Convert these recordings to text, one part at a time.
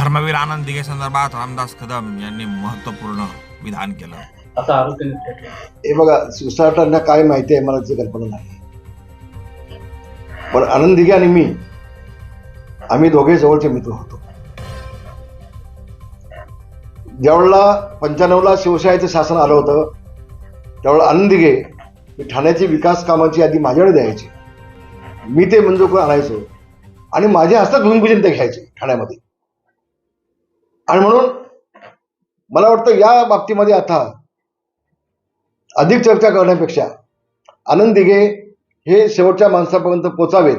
धर्मवीर आनंद दिघे संदर्भात रामदास कदम यांनी महत्त्वपूर्ण विधान केलं. असा आरोप हे बघा शिवसाटांना काय माहिती आहे मला त्याची कल्पना नाही. पण आनंद दिघे आणि मी आम्ही दोघे जवळचे मित्र होतो. ज्यावेळेला पंच्याण्णवला शिवशाहीचं शासन आलं होतं त्यावेळेला आनंद दिघे ठाण्याची विकास कामाची यादी माझ्याकडे द्यायची. मी ते मंजूर करून आणायचो आणि माझ्या हस्तात भूमिपूजन ते घ्यायचे ठाण्यामध्ये. आणि म्हणून मला वाटतं या बाबतीमध्ये आता अधिक चर्चा करण्यापेक्षा आनंद दिघे हे शेवटच्या माणसापर्यंत पोचावेत.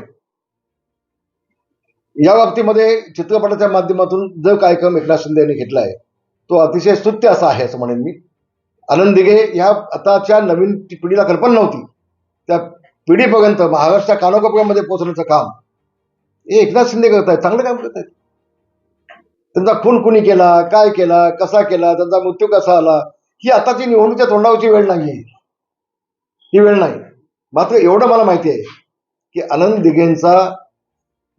या बाबतीमध्ये चित्रपटाच्या माध्यमातून जो कार्यक्रम एकनाथ शिंदे यांनी घेतला आहे तो अतिशय स्तुत्य असा आहे असं म्हणेन मी. आनंद दिघे ह्या आताच्या नवीन पिढीला कल्पना नव्हती. त्या पिढीपर्यंत महाराष्ट्र कानोकोपऱ्यामध्ये पोहोचण्याचं काम हे एकनाथ शिंदे करत आहेत चांगलं काम करत आहेत त्यांचा खून कुणी केला काय केला कसा केला त्यांचा मृत्यू कसा आला ही आताची निवडणुकीच्या तोंडावरची वेळ नाही ही वेळ नाही. मात्र एवढं मला माहिती आहे की आनंद दिघेंचा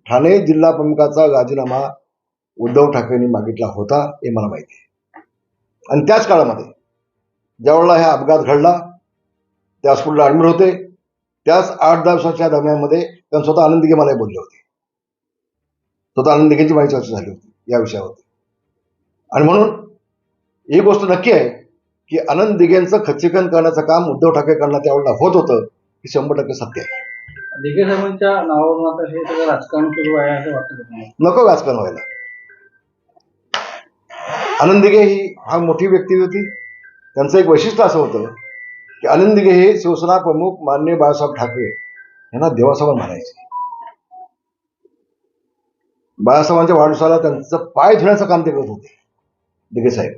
ठाणे जिल्हा प्रमुखाचा राजीनामा उद्धव ठाकरेंनी मागितला होता हे मला माहिती आहे. आणि त्याच काळामध्ये ज्यावेळेला हा अपघात घडला ते हॉस्पिटलला ॲडमिट होते. त्याच आठ दहा वर्षाच्या दरम्यानमध्ये त्यांनी स्वतः आनंद दिघे मला बोलले होते. स्वतः आनंद दिघेंची माझी चर्चा झाली होती. या विषयावरती. आणि म्हणून ही गोष्ट नक्की आहे की आनंद दिघेंचं खच्चीकरण करण्याचं काम उद्धव ठाकरे कडनं त्यावेळेला होत होतं हे शंभर टक्के सत्य आहे. दिघे साहेबांच्या नावावरून आता हे सगळं राजकारण सुरू आहे असं वाटतं? नको राजकारण व्हायला. आनंद दिघे ही हा मोठी व्यक्ती होती. त्यांचं एक वैशिष्ट्य असं होतं की आनंद दिघे हे शिवसेना प्रमुख मान्य बाळासाहेब ठाकरे यांना देवासमान मानायचे. बाळासाहेबांच्या वाढदिवसाला त्यांचं पाय धुण्याचं काम ते करत होते. दिघे साहेब.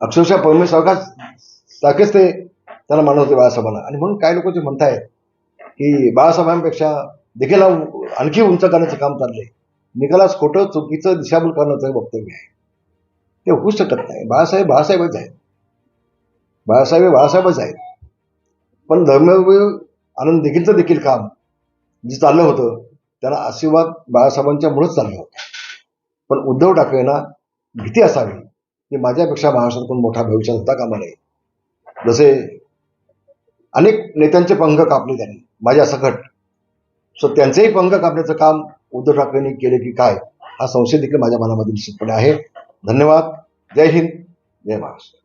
अक्षरशः परमेश्वर सारखेच ते त्यांना मानत होते बाळासाहेबांना. आणि म्हणून काही लोक जे म्हणतायत की बाळासाहेबांपेक्षा दिघेला आणखी उंच करण्याचं काम चाललंय. निकालास खोटं चुकीचं दिशाभूल करण्याचं वक्तव्य आहे. ते होऊ शकत नाही. बाळासाहेब बाळासाहेबच आहेत. बाळासाहेब हे बाळासाहेबच आहेत. पण धर्मवीर आनंद देखीलचं देखील काम जे चाललं होतं त्याला आशीर्वाद बाळासाहेबांच्या मुळेच चाललं होतं. पण उद्धव ठाकरेंना भीती असावी की माझ्यापेक्षा महाराष्ट्रात कोण मोठा भविष्यात होता कामा नये. जसे अनेक नेत्यांचे पंख कापले त्यांनी. माझ्या सकट. सो त्यांचेही पंख कापण्याचं काम उद्धव ठाकरेंनी केले की काय? हा संशय देखील माझ्या मनामध्ये निश्चितपणे आहे. धन्यवाद. जय हिंद. जय महाराष्ट्र.